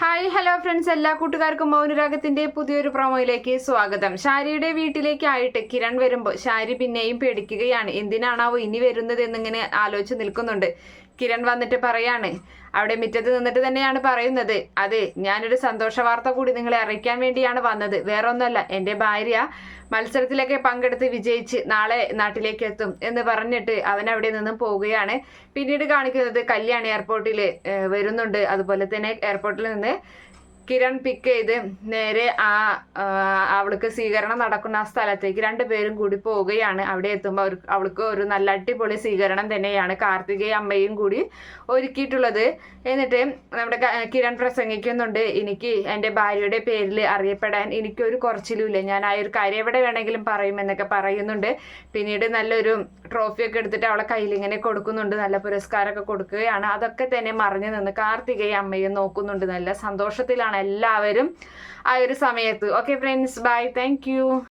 Hi hello friends. എല്ലാ കൂട്ടുകാർക്കും മൗനരാഗത്തിന്റെ പുതിയൊരു പ്രൊമോയിലേക്ക് സ്വാഗതം. ഷാരിയുടെ വീട്ടിലേക്കായിട്ട് കിരൺ വരുമ്പോൾ ഷാരി പിന്നെയും പേടിക്കുകയാണ്. എന്തിനാണാവോ ഇനി വരുന്നത് എന്നിങ്ങനെ ആലോചിച്ച് നിൽക്കുന്നുണ്ട്. കിരൺ വന്നിട്ട് പറയാണ്. അവിടെ മുറ്റത്ത് നിന്നിട്ട് തന്നെയാണ് പറയുന്നത്. അതെ ഞാനൊരു സന്തോഷ വാർത്ത കൂടി നിങ്ങളെ അറിയിക്കാൻ വേണ്ടിയാണ് വന്നത്. വേറെ ഒന്നുമല്ല എന്റെ ഭാര്യ മത്സരത്തിലൊക്കെ പങ്കെടുത്ത് വിജയിച്ച് നാളെ നാട്ടിലേക്ക് എത്തും എന്ന് പറഞ്ഞിട്ട് അവൻ അവിടെ നിന്നും പോവുകയാണ്. പിന്നീട് കാണിക്കുന്നത് കല്യാണി എയർപോർട്ടിൽ വരുന്നുണ്ട്. അതുപോലെ തന്നെ എയർപോർട്ടിൽ നിന്ന് കിരൺ പിക്ക് ചെയ്ത് നേരെ ആ അവൾക്ക് സ്വീകരണം നടക്കുന്ന ആ സ്ഥലത്തേക്ക് രണ്ടുപേരും കൂടി പോവുകയാണ്. അവിടെ എത്തുമ്പോൾ അവൾക്ക് ഒരു നല്ല അടിപൊളി സ്വീകരണം തന്നെയാണ് കാർത്തികയും അമ്മയും കൂടി ഒരുക്കിയിട്ടുള്ളത്. എന്നിട്ട് നമ്മുടെ കിരൺ പ്രസംഗിക്കുന്നുണ്ട് എനിക്ക് എന്റെ ഭാര്യയുടെ പേരിൽ അറിയപ്പെടാൻ എനിക്കൊരു കുറച്ചിലുമില്ല. ഞാൻ ആ ഒരു കാര്യം എവിടെ വേണമെങ്കിലും പറയുമെന്നൊക്കെ പറയുന്നുണ്ട്. പിന്നീട് നല്ലൊരു ട്രോഫിയൊക്കെ എടുത്തിട്ട് അവളെ കയ്യിൽ ഇങ്ങനെ കൊടുക്കുന്നുണ്ട് നല്ല പുരസ്കാരമൊക്കെ കൊടുക്കുകയാണ്. അതൊക്കെ തന്നെ മറിഞ്ഞു നിന്ന് കാർത്തികയും അമ്മയും നോക്കുന്നുണ്ട്. നല്ല സന്തോഷത്തിലാണ് എല്ലാവരും ആ ഒരു സമയത്ത്. Okay friends bye thank